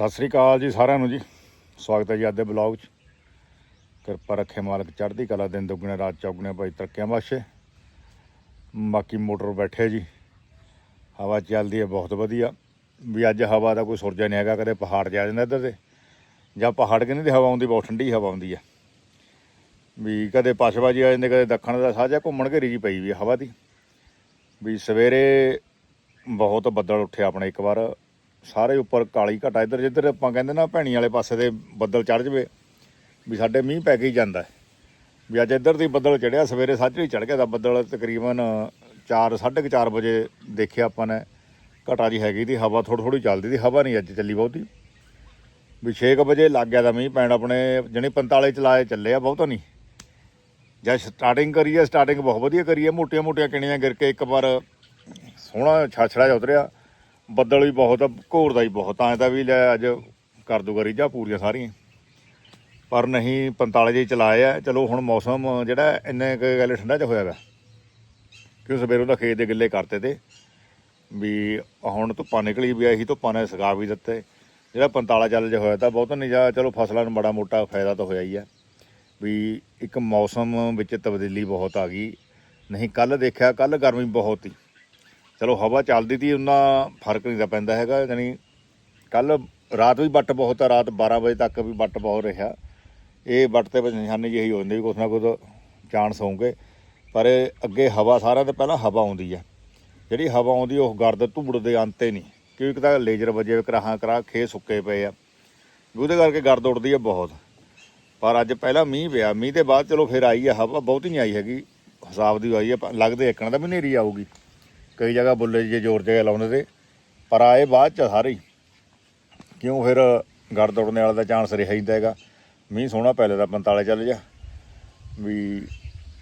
ਸਤਿ ਸ੍ਰੀ ਅਕਾਲ ਜੀ ਸਾਰਿਆਂ ਨੂੰ ਜੀ। ਸਵਾਗਤ ਹੈ ਜੀ ਅੱਜ ਦੇ ਬਲੌਗ 'ਚ। ਕਿਰਪਾ ਰੱਖੇ ਮਾਲਕ ਚੜ੍ਹਦੀ ਕਲਾ ਦਿਨ ਦੁੱਗਣੇ, ਰਾਤ ਚੌਗਣੇ, ਭਾਈ ਤਰੱਕੀਆਂ ਬਖਸ਼ੇ। ਬਾਕੀ ਮੋਟਰ ਬੈਠੇ ਜੀ। ਹਵਾ ਚੱਲਦੀ ਹੈ, ਬਹੁਤ ਵਧੀਆ। ਵੀ ਅੱਜ ਹਵਾ ਦਾ ਕੋਈ ਸੁਰਜਾ ਨਹੀਂ ਹੈਗਾ, ਕਦੇ ਪਹਾੜ ਜਾ ਜਾਂਦਾ ਇੱਧਰ ਤੇ। ਜਾਂ ਪਹਾੜ ਕਿਨੇ ਦੀ ਹਵਾ ਆਉਂਦੀ ਬਹੁਤ ਠੰਡੀ ਹਵਾ ਆਉਂਦੀ ਹੈ ਵੀ ਕਦੇ ਪਛਵਾਜੀ ਆ ਜਾਂਦੇ, ਕਦੇ ਦੱਖਣ ਦਾ ਸਾਜਾ ਘੁੰਮਣ ਘੇਰੀ ਜੀ ਪਈ ਵੀ ਹਵਾ ਦੀ। ਵੀ ਸਵੇਰੇ ਬਹੁਤ ਬੱਦਲ ਉੱਠਿਆ ਆਪਣੇ ਇੱਕ ਵਾਰ। ਸਾਰੇ ਉੱਪਰ ਕਾਲੀ ਘਟਾ। ਇੱਧਰ ਜਿੱਧਰ ਆਪਾਂ ਕਹਿੰਦੇ ਨਾ ਭੈਣੀ ਵਾਲੇ ਪਾਸੇ ਦੇ ਬੱਦਲ ਚੜ ਜਵੇ, ਵੀ ਸਾਡੇ ਮੀਂਹ ਪੈ ਕੇ ਹੀ ਜਾਂਦਾ ਵੀ ਅੱਜ ਇੱਧਰ ਦੀ ਬੱਦਲ ਚੜਿਆ ਸਵੇਰੇ ਸਾਜਰੇ ਹੀ ਚੜ ਗਿਆ ਦਾ ਬੱਦਲ। ਤਕਰੀਬਨ 4 4:30 ਵਜੇ ਦੇਖਿਆ ਆਪਾਂ ਨੇ, ਘਟਾ ਜੀ ਹੈਗੀ ਦੀ, ਹਵਾ ਥੋੜੀ ਥੋੜੀ ਚੱਲਦੀ ਦੀ, ਹਵਾ ਨਹੀਂ ਅੱਜ ਚੱਲੀ ਬਹੁਤੀ। ਵੀ 6 ਵਜੇ ਲੱਗ ਗਿਆ ਦਾ ਮੀਂਹ ਪੈਣ ਆਪਣੇ ਜਣੀ 45 ਚਲਾਏ ਚੱਲੇ ਆ, ਬਹੁਤਾ ਨਹੀਂ। ਜਦ ਸਟਾਰਟਿੰਗ ਕਰੀਏ ਸਟਾਰਟਿੰਗ ਬਹੁਤ ਵਧੀਆ ਕਰੀਏ ਮੋਟੀਆਂ ਮੋਟੀਆਂ ਕਿਣੀਆਂ ਗਿਰ ਕੇ ਇੱਕ ਵਾਰ ਸੋਹਣਾ ਛਾਛੜਾ ਜਿਹਾ ਉਤਰਿਆ। ਬੱਦਲ ਵੀ ਬਹੁਤ ਘੋਰਦਾ ਹੀ ਬਹੁਤ ਐਂ ਤਾਂ ਵੀ ਲੈ ਅੱਜ ਕਰ ਦੂਗਾ ਰੀਝਾਂ ਪੂਰੀਆਂ ਸਾਰੀਆਂ। ਪਰ ਨਹੀਂ 45 ਜੇ ਚਲਾਏ ਆ, ਚਲੋ ਹੁਣ ਮੌਸਮ ਜਿਹੜਾ ਇੰਨੇ ਕੁ ਗੱਲ ਠੰਡਾ ਚ ਹੋਇਆ ਵਾ। ਕਿਉਂ ਸਵੇਰੋਂ ਦਾ ਖੇਤ ਦੇ ਗਿੱਲੇ ਕਰਤੇ ਤੇ, ਵੀ ਹੁਣ ਧੁੱਪਾਂ ਨਿਕਲੀ ਵੀ ਆਹੀ ਧੁੱਪਾਂ ਨੇ ਸਗਾ ਵੀ ਦਿੱਤੇ। ਜਿਹੜਾ 45 ਚੱਲ ਜਿਹਾ ਹੋਇਆ ਤਾਂ ਬਹੁਤ ਨਹੀਂ ਜਾ ਚਲੋ ਫਸਲਾਂ ਨੂੰ ਬੜਾ ਮੋਟਾ ਫਾਇਦਾ ਤਾਂ ਹੋਇਆ ਹੀ ਆ। ਵੀ ਇੱਕ ਮੌਸਮ ਵਿੱਚ ਤਬਦੀਲੀ ਬਹੁਤ ਆ ਗਈ। ਨਹੀਂ ਕੱਲ ਦੇਖਿਆ ਕੱਲ ਗਰਮੀ ਬਹੁਤ ਸੀ। ਚਲੋ ਹਵਾ ਚੱਲਦੀ ਤੀ ਉਹਨਾਂ ਫ਼ਰਕ ਨਹੀਂ ਤਾਂ ਪੈਂਦਾ ਹੈਗਾ, ਯਾਨੀ ਕੱਲ ਰਾਤ ਵੀ ਵੱਟ ਬਹੁਤ ਆ, ਰਾਤ 12 ਵਜੇ ਤੱਕ ਵੀ ਵੱਟ ਬਹੁਤ ਰਿਹਾ। ਇਹ ਵੱਟ ਤੇ ਬਸ ਨਿਸ਼ਾਨੀ ਜਿਹੀ ਹੋ ਜਾਂਦੀ ਵੀ ਕੁਛ ਨਾ ਕੁਛ ਚਾਂਸ ਹੋਣਗੇ ਪਰ ਇਹ ਅੱਗੇ ਹਵਾ ਸਾਰਿਆਂ ਤੋਂ ਪਹਿਲਾਂ ਹਵਾ ਆਉਂਦੀ ਆ। ਜਿਹੜੀ ਹਵਾ ਆਉਂਦੀ, ਉਹ ਗਰਦ ਧੂੜ ਦੇ ਅੰਤੇ ਨਹੀਂ, ਕਿਉਂਕਿ ਇੱਕ ਤਾਂ ਲੇਜ਼ਰ ਵਜੇ ਕਰਾਹਾਂ ਕਰਾ ਖੇ ਸੁੱਕੇ ਪਏ ਆ। ਉਹਦੇ ਕਰਕੇ ਗਰਦ ਉੱਡਦੀ ਆ ਬਹੁਤ। ਪਰ ਅੱਜ ਪਹਿਲਾਂ ਮੀਂਹ ਪਿਆ, ਮੀਂਹ ਦੇ ਬਾਅਦ ਚਲੋ ਫਿਰ ਆਈ ਆ, ਹਵਾ ਬਹੁਤੀ ਨਹੀਂ ਆਈ ਹੈਗੀ, ਹਿਸਾਬ ਦੀ ਆਈ ਹੈ ਪ- ਲੱਗਦੇ ਇੱਕਣ ਦਾ ਵੀ ਹਨੇਰੀ ਆਊਗੀ। ਕਈ ਜਗ੍ਹਾ ਬੁੱਲੇ ਜੇ ਜ਼ੋਰ ਜਗ੍ਹਾ ਲਾਉਂਦੇ ਤੇ, ਪਰ ਆਏ ਬਾਅਦ ਚ ਸਾਰੇ। ਹੀ ਕਿਉਂ ਫਿਰ ਗੜ ਦੌੜਨੇ ਵਾਲਾ ਦਾ ਚਾਂਸ ਰਿਹਾ ਹੀ ਹੈਗਾ। ਮੀਂਹ ਸੋਹਣਾ ਪਹਿਲੇ ਦਾ 45 ਚੱਲ ਜਾ ਵੀ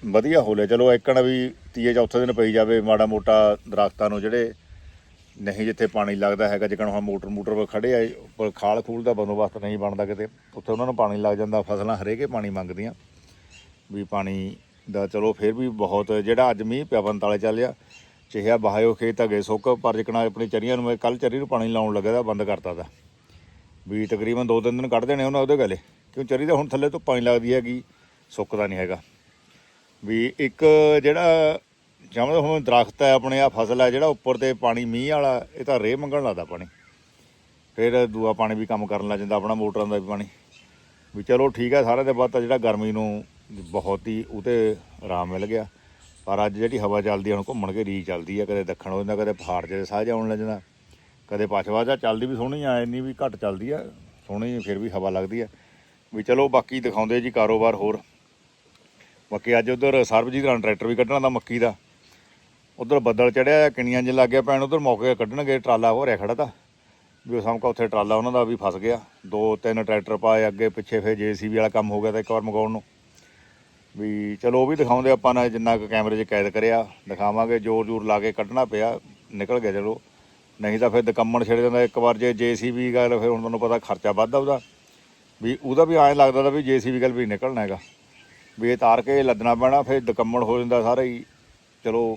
ਵਧੀਆ ਹੋ ਲਿਆ। ਚਲੋ ਇੱਕਣ ਵੀ ਤੀਏ ਚੌਥੇ ਦਿਨ ਪਈ ਜਾਵੇ, ਮਾੜਾ ਮੋਟਾ ਦਰਖਤਾਂ ਨੂੰ ਜਿਹੜੇ ਨਹੀਂ ਜਿੱਥੇ ਪਾਣੀ ਲੱਗਦਾ ਹੈਗਾ, ਜਿਕਣ ਹੁਣ ਮੋਟਰ ਮੋਟਰ ਖੜੇ ਆ, ਪਰ ਖਾਲ ਖੂਲ ਦਾ ਬੰਦੋਬਸਤ ਨਹੀਂ ਬਣਦਾ ਕਿਤੇ। ਉੱਥੇ ਉਹਨਾਂ ਨੂੰ ਪਾਣੀ ਲੱਗ ਜਾਂਦਾ, ਫਸਲਾਂ ਹਰੇਕੇ ਪਾਣੀ ਮੰਗਦੀਆਂ। ਵੀ ਪਾਣੀ ਦਾ ਚਲੋ ਫਿਰ ਵੀ ਬਹੁਤ, ਜਿਹੜਾ ਅੱਜ ਮੀਂਹ ਪਿਆ 45 ਚੱਲਿਆ ਚਿਹਿਆ ਬਹਾਇਓ ਖੇਤ ਅਗੇ ਸੁੱਕ, ਪਰ ਜਿਕਣਾ ਆਪਣੀ ਚਰੀਆਂ ਨੂੰ ਕੱਲ ਚਰੀ ਨੂੰ ਪਾਣੀ ਲਾਉਣ ਲੱਗਾ ਤਾਂ ਬੰਦ ਕਰਤਾ ਤਾਂ। ਵੀ ਤਕਰੀਬਨ ਦੋ ਤਿੰਨ ਦਿਨ ਕੱਢ ਦੇਣੇ ਉਹਨਾਂ ਉਹਦੇ ਗਲੇ। ਕਿਉਂ ਚਰੀ ਦਾ ਹੁਣ ਥੱਲੇ ਤੋਂ ਪਾਣੀ ਲੱਗਦੀ ਹੈਗੀ, ਸੁੱਕਦਾ ਨਹੀਂ ਹੈਗਾ। ਵੀ ਇੱਕ ਜਿਹੜਾ ਜਿਵੇਂ ਹੁਣ ਦਰਖਤ ਹੈ ਆਪਣੇ ਆ ਫਸਲ ਹੈ ਜਿਹੜਾ ਉੱਪਰ ਤੇ ਪਾਣੀ ਮੀਂਹ ਵਾਲਾ, ਇਹ ਤਾਂ ਰੇਹ ਮੰਗਣ ਲੱਗਦਾ ਪਾਣੀ। ਫਿਰ ਦੂਆ ਪਾਣੀ ਵੀ ਕੰਮ ਕਰਨ ਲੱਗ ਜਾਂਦਾ, ਆਪਣਾ ਮੋਟਰਾਂ ਦਾ ਵੀ ਪਾਣੀ। ਵੀ ਚਲੋ ਠੀਕ ਹੈ ਸਾਰੇ ਦੇ ਬਾਅਦ ਤਾਂ ਜਿਹੜਾ ਗਰਮੀ ਨੂੰ ਬਹੁਤ ਹੀ ਉਤੇ ਆਰਾਮ ਮਿਲ ਗਿਆ। ਪਰ ਅੱਜ ਜਿਹੜੀ ਹਵਾ ਚੱਲਦੀ ਹੈ ਹੁਣ ਘੁੰਮਣ ਕੇ ਰੀ ਚੱਲਦੀ ਹੈ ਕਦੇ ਦੱਖਣ ਹੋ ਜਾਂਦਾ, ਕਦੇ ਪਹਾੜ 'ਚ ਸਾਹ ਆਉਣ ਲੱਗ ਜਾਂਦਾ। ਕਦੇ ਪਛਵਾ ਜਾ ਚੱਲਦੀ ਵੀ ਸੋਹਣੀ ਆ, ਇੰਨੀ ਵੀ ਘੱਟ ਚੱਲਦੀ ਆ, ਸੋਹਣੀ ਫਿਰ ਵੀ ਹਵਾ ਲੱਗਦੀ ਆ। ਵੀ ਚਲੋ ਬਾਕੀ ਦਿਖਾਉਂਦੇ ਜੀ ਕਾਰੋਬਾਰ ਹੋਰ। ਬਾਕੀ ਅੱਜ ਉਧਰ ਸਰਬਜੀਤ ਰਾਂ ਟਰੈਕਟਰ ਵੀ ਕੱਢਣਾ ਦਾ ਮੱਕੀ ਦਾ। ਉਧਰ ਬੱਦਲ ਚੜਿਆ ਕਿਣੀਆਂ ਜਿ ਲੱਗ ਗਿਆ ਪੈਣ ਉਧਰ ਮੌਕੇ ਕੱਢਣਗੇ, ਟਰਾਲਾ ਹੋ ਰਿਹਾ ਖੜਾ ਤਾਂ। ਵੀ ਉਹ ਸਮਕਾ ਉੱਥੇ ਟਰਾਲਾ ਉਹਨਾਂ ਦਾ ਵੀ ਫਸ ਗਿਆ। ਦੋ ਤਿੰਨ ਟਰੈਕਟਰ ਪਾਏ ਅੱਗੇ, ਪਿੱਛੇ ਫਿਰ ਜੀਸੀਬੀ ਵਾਲਾ ਕੰਮ ਹੋ ਗਿਆ ਤਾਂ ਇੱਕ ਵਾਰ ਮਗਾਉਣ ਨੂੰ। ਵੀ ਚਲੋ ਉਹ ਵੀ ਦਿਖਾਉਂਦੇ ਆਪਾਂ ਨੇ ਜਿੰਨਾ ਕੁ ਕੈਮਰੇ 'ਚ ਕੈਦ ਕਰਿਆ, ਦਿਖਾਵਾਂਗੇ ਜ਼ੋਰ ਜ਼ੋਰ ਲਾ ਕੇ ਕੱਢਣਾ ਪਿਆ, ਨਿਕਲ ਗਿਆ ਚਲੋ। ਨਹੀਂ ਤਾਂ ਫਿਰ ਦਕੰਮਣ ਛਿੜ ਜਾਂਦਾ ਇੱਕ ਵਾਰ ਜੇ ਜੀਸੀਬੀ ਗੱਲ ਫਿਰ ਹੁਣ ਤੁਹਾਨੂੰ ਪਤਾ ਖਰਚਾ ਵੱਧਦਾ ਉਹਦਾ। ਵੀ ਉਹਦਾ ਵੀ ਐਂ ਲੱਗਦਾ ਤਾਂ ਵੀ ਜੀਸੀਬੀ ਗੱਲ ਵੀ ਨਿਕਲਣਾ ਹੈਗਾ। ਵੀ ਇਹ ਤਾਰ ਕੇ ਲੱਦਣਾ ਪੈਣਾ, ਫਿਰ ਦਕੰਮਣ ਹੋ ਜਾਂਦਾ ਸਾਰਾ ਹੀ। ਚਲੋ,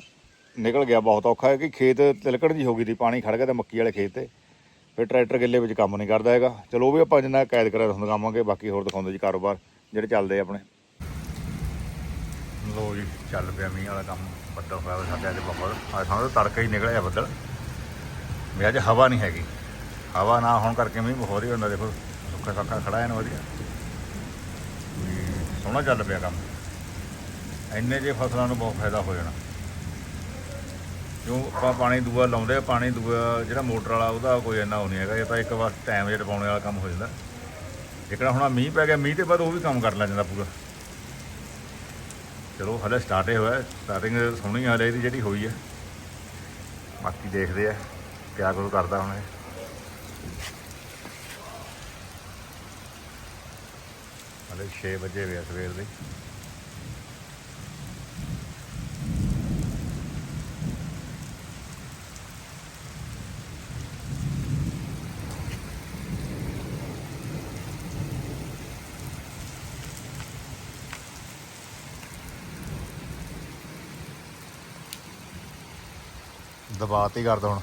ਨਿਕਲ ਗਿਆ, ਬਹੁਤ ਔਖਾ ਹੈ ਕਿ ਖੇਤ ਤਿਲਕੜ ਜੀ ਹੋ ਗਈ ਸੀ, ਪਾਣੀ ਖੜ ਗਿਆ ਤੇ ਮੱਕੀ ਵਾਲੇ ਖੇਤ ਤੇ। ਫਿਰ ਟਰੈਕਟਰ ਗਿੱਲੇ ਵਿੱਚ ਕੰਮ ਨਹੀਂ ਕਰਦਾ ਹੈਗਾ। ਚਲੋ ਉਹ ਵੀ ਆਪਾਂ ਜਿੰਨਾ ਕੈਦ ਕਰਿਆ ਤੁਹਾਨੂੰ ਦਿਖਾਵਾਂਗੇ, ਬਾਕੀ ਹੋਰ ਦਿਖਾਉਂਦੇ ਜੀ ਕਾਰੋਬਾਰ, ਜਿਹੜੇ ਚੱਲਦੇ ਆਪਣੇ। ਲੋ ਜੀ, ਚੱਲ ਪਿਆ ਮੀਂਹ ਵਾਲਾ ਕੰਮ, ਬੱਦਲ ਹੋਇਆ ਵਾ ਸਾਡੇ ਅੱਜ ਬਹੁਤ ਅੱਜ ਸਾਨੂੰ ਤਾਂ ਤੜਕਾ ਹੀ ਨਿਕਲਿਆ ਬੱਦਲ। ਵੀ ਅੱਜ ਹਵਾ ਨਹੀਂ ਹੈਗੀ। ਹਵਾ ਨਾ ਹੋਣ ਕਰਕੇ ਮੀਂਹ ਬਹੁਤ ਹੀ ਹੁੰਦਾ, ਦੇਖੋ, ਸੁੱਕਾ ਸੁੱਕਾ ਖੜਾ ਹੈ ਨਾ ਵਧੀਆ। ਵੀ ਸੋਹਣਾ ਚੱਲ ਪਿਆ ਕੰਮ। ਇੰਨੇ ਜੇ ਫਸਲਾਂ ਨੂੰ ਬਹੁਤ ਫਾਇਦਾ ਹੋ ਜਾਣਾ। ਕਿਉਂ, ਆਪਾਂ ਪਾਣੀ ਦੂਆ ਲਾਉਂਦੇ ਆ, ਪਾਣੀ ਦੂਆ ਜਿਹੜਾ ਮੋਟਰ ਵਾਲਾ, ਉਹਦਾ ਕੋਈ ਇੰਨਾ ਉਹ ਨਹੀਂ ਹੈਗਾ। ਇਹ ਤਾਂ ਇੱਕ ਵਾਰ ਟਾਈਮ ਜਿਹੜਾ ਪਾਉਣੇ ਵਾਲਾ ਕੰਮ ਹੋ ਜਾਂਦਾ। ਜਿਹੜਾ ਹੁਣ ਮੀਂਹ ਪੈ ਗਿਆ, ਮੀਂਹ ਤੇ ਬਾਅਦ ਉਹ ਵੀ ਕੰਮ ਕਰ ਲੈ ਜਾਂਦਾ ਪੂਰਾ। ਚਲੋ, ਹਲੇ ਸਟਾਰਟ ਹੀ ਹੋਇਆ ਸਟਾਰਟਿੰਗ ਸੋਹਣੀ ਆ ਇਹਦੀ ਜਿਹੜੀ ਹੋਈ ਹੈ ਬਾਕੀ ਦੇਖਦੇ ਆ, ਕਿਆ ਕੁਝ ਕਰਦਾ ਹੁਣ ਇਹ। ਹਲੇ 6 ਵਜੇ ਵੇ ਸਵੇਰ ਦੇ। ਦਬਾਅ ਤੇ ਹੀ ਕਰਦਾ ਹੁਣ।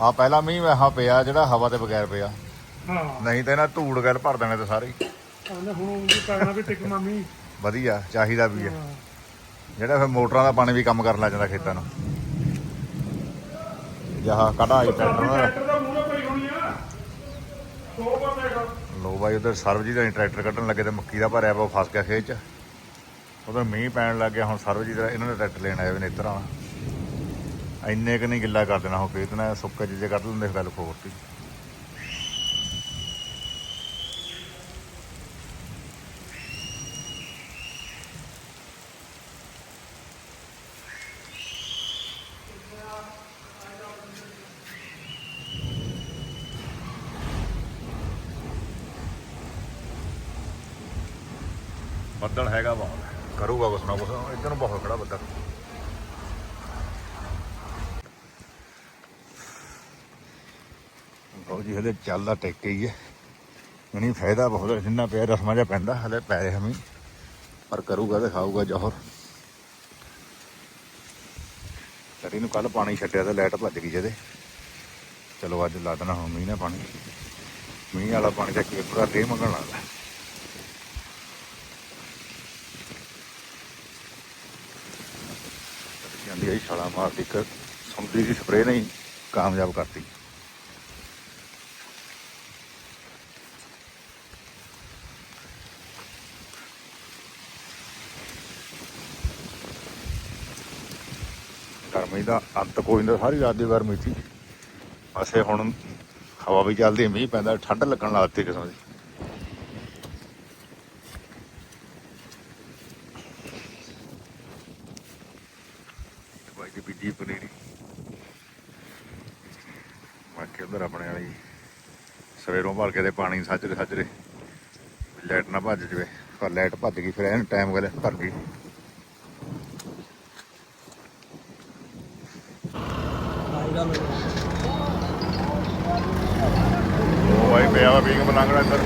ਆ ਪਹਿਲਾ ਮੀਂਹ ਵਹਾ ਪਿਆ ਜਿਹੜਾ ਹਵਾ ਤੇ ਬਗੈਰ ਪਿਆ। ਹਾਂ। ਨਹੀਂ ਤਾਂ ਇਹਨਾਂ ਧੂੜ ਗੱਲ ਭਰ ਦੇਣੇ ਤੇ ਸਾਰੇ। ਹੀ। ਕਹਿੰਦੇ ਹੁਣ ਉਂਝ ਕਰਨਾ ਵੀ ਟਿਕ ਮਾਮੀ। ਵਧੀਆ ਚਾਹੀਦਾ ਵੀ ਹੈ। ਜਿਹੜਾ ਫਿਰ ਮੋਟਰਾਂ ਦਾ ਪਾਣੀ ਵੀ ਕੰਮ ਕਰਨ ਲੱਗ ਜਾਂਦਾ ਖੇਤਾਂ ਨੂੰ। ਜਹਾ ਕਢਾਈ ਦਾ ਟਰੈਕਟਰ ਦਾ ਮੂਹਰੇ ਪਈ ਹੋਣੀ ਆ। ਦੋ ਬੰਦੇ ਦਾ ਲੋ। ਬਾਈ ਉਧਰ ਸਰਬਜੀਤ ਦਾ ਟਰੈਕਟਰ ਕੱਢਣ ਲੱਗੇ ਤੇ ਮੱਕੀ ਦਾ ਭਰਿਆ ਉਹ ਫਸ ਗਿਆ ਖੇਤ ਚ। ਉਧਰ ਮੀਂਹ ਪੈਣ ਲੱਗ ਗਿਆ ਹੁਣ ਸਰਬਜੀਤ ਦਾ ਇਹਨਾਂ ਨੇ ਟਰੈਕਟਰ ਲੈਣ ਆਏ ਵੇ ਨੇ ਇੱਧਰ ਆਣਾ ਇੰਨੇ ਕਿ ਨਹੀਂ ਗਿੱਲਾ ਕਰ ਦੇਣਾ ਉਹ ਖੇਤ ਨੇ ਸੁੱਕੇ ਜਿਹੇ ਕੱਢ ਲੈਂਦੇ ਗੱਲ ਖੋਰਤੀ ਬੱਦਲ ਹੈਗਾ ਬਹੁਤ। ਕਰੂਗਾ ਕੁਛ ਨਾ ਕੁਛ ਇੱਧਰ ਨੂੰ ਬਹੁਤ ਖੜਾ ਬੱਦਲ ਬਹੁਤ ਜੀ ਹਲੇ ਚੱਲਦਾ ਟੇਕੇ ਹੀ ਹੈ। ਨਹੀਂ ਫਾਇਦਾ ਬਹੁਤ ਹੈ, ਜਿੰਨਾ ਪਿਆ ਰਸਮਾਂ ਜਿਹਾ ਪੈਂਦਾ ਹਲੇ ਪੈ ਰਿਹਾ ਮੀਂਹ। ਪਰ ਕਰੂਗਾ ਤੇ ਖਾਊਗਾ ਜ਼ੋਹਰ ਤਰੀ ਨੂੰ ਕੱਲ ਪਾਣੀ ਛੱਡਿਆ ਤੇ ਲਾਈਟ ਭੱਜ ਗਈ ਜਿਹਦੇ। ਚਲੋ ਅੱਜ ਲਾ ਦੇਣਾ ਹੁਣ ਮੀਂਹ ਨੇ ਪਾਣੀ। ਮੀਂਹ ਵਾਲਾ ਪਾਣੀ ਤਾਂ ਇੱਕ ਪੂਰਾ ਦੇ ਮੰਗਣ ਲੱਗਦਾ ਜਾਂਦੀ ਆਈ ਛਾਲਾ ਮਾਰਦੀ, ਇੱਕ ਸਮੁੰਦਰੀ ਦੀ ਸਪਰੇਅ ਨਹੀਂ ਕਾਮਯਾਬ ਕਰਤੀ ਗਰਮੀ ਦਾ ਅੰਤ ਕੋਈ ਨਹੀਂ, ਸਾਰੀ ਰਾਤ ਦੀ ਗਰਮੀ ਸੀ। ਅਸੇ ਹੁਣ ਹਵਾ ਵੀ ਚੱਲਦੀ ਮੀਂਹ ਪੈਂਦਾ, ਠੰਡ ਲੱਗਣ ਲੱਗਦੀ ਕਿਸਮ ਦੀ। ਬਾਈ ਬੀਜੀ ਪਨੀਰੀ ਬਾਕੀ ਉਧਰ ਆਪਣੇ ਵਾਲੀ ਸਵੇਰੋਂ ਭਰ ਕੇ ਤੇ ਪਾਣੀ ਸੱਜਰੇ ਸੱਜਰੇ ਲਾਈਟ ਨਾ ਭੱਜ ਜਵੇ, ਪਰ ਲਾਈਟ ਭੱਜ ਗਈ, ਫਿਰ ਐਨ ਟਾਈਮ ਵੇਲੇ ਭਰ ਗਈ। ਉਹ ਬਾਈ ਪਿਆ ਵਾ ਪੀਂਗ ਬਲੰਗੜਾ ਇੱਧਰ।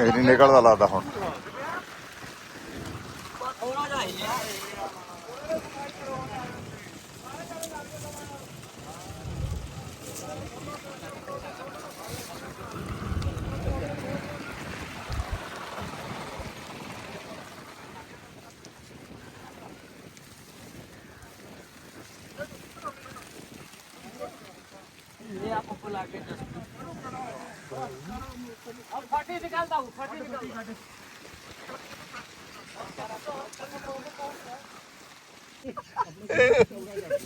ਇਹ ਨਹੀਂ ਨਿਕਲਦਾ ਲੱਗਦਾ ਹੁਣ।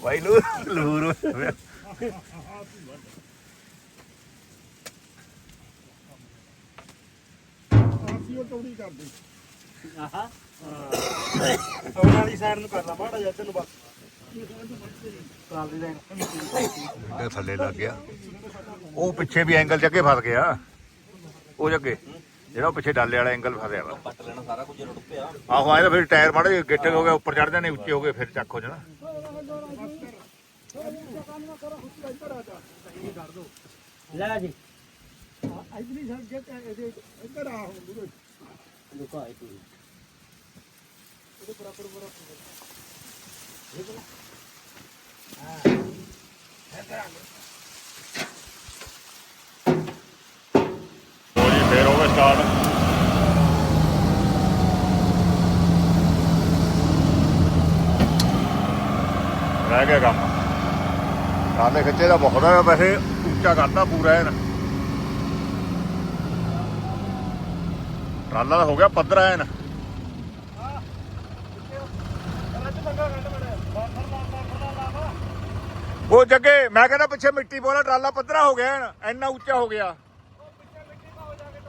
ਭਾਈ ਲੂਰ ਲੂਰ ਹੋਇਆ। ਆਸੀ ਉਹ ਟੌੜੀ ਕਰਦੇ ਆਹਾ ਟੌੜ ਵਾਲੀ ਸਾਈਡ ਨੂੰ ਕਰ ਲਾ ਮਾੜਾ ਜਿਹਾ ਤੈਨੂੰ ਬਸ ਇਹ ਥੱਲੇ ਲੱਗ ਗਿਆ। ਉਹ ਪਿੱਛੇ ਵੀ ਐਂਗਲ ਜੱਗੇ ਫਸ ਗਿਆ। ਉਹ ਜੱਗੇ। ਜਿਹੜਾ ਪਿੱਛੇ ਡਾਲੇ ਵਾਲਾ ਐਂਗਲ ਫਸਿਆ ਵਾ। ਪੱਟ ਲੈਣਾ ਸਾਰਾ ਕੁਝ ਰੁੜ ਪਿਆ। ਆਹੋ ਆਇਆ ਫਿਰ ਟਾਇਰ ਮਾੜੇ ਗਿੱਟੇ ਹੋ ਗਏ ਉੱਪਰ ਚੜ ਜਾਣੇ ਉੱਚੇ ਹੋ ਗਏ ਫਿਰ ਚੱਕ ਹੋ ਜਾਣਾ। ਲੈ ਜੀ। ਇਧਰ ਸਭ ਜੱਟ ਇਹਦੇ ਇੱਧਰ ਆ ਇਹ ਬਲਾ ਹਾਂ। ਇੱਧਰ ਸਟਾਰਟ ਰਹਿ ਗਿਆ ਕੰਮ। ਕਾਲੇ ਖਿੱਚੇ ਦਾ ਬਹੁਤ ਹੈ ਵੈਸੇ ਉੱਚਾ ਕਰਤਾ ਪੂਰਾ ਐਨ। ਟਰਾਲਾ ਦਾ ਹੋ ਗਿਆ ਪੱਧਰਾ ਐਨ। ਉਹ ਜੱਗੇ, ਮੈਂ ਕਹਿੰਦਾ ਪਿੱਛੇ ਮਿੱਟੀ ਪੋਲਾ ਟਰਾਲਾ ਪੱਧਰਾ ਹੋ ਗਿਆ ਐਨ, ਇੰਨਾ ਉੱਚਾ ਹੋ ਗਿਆ।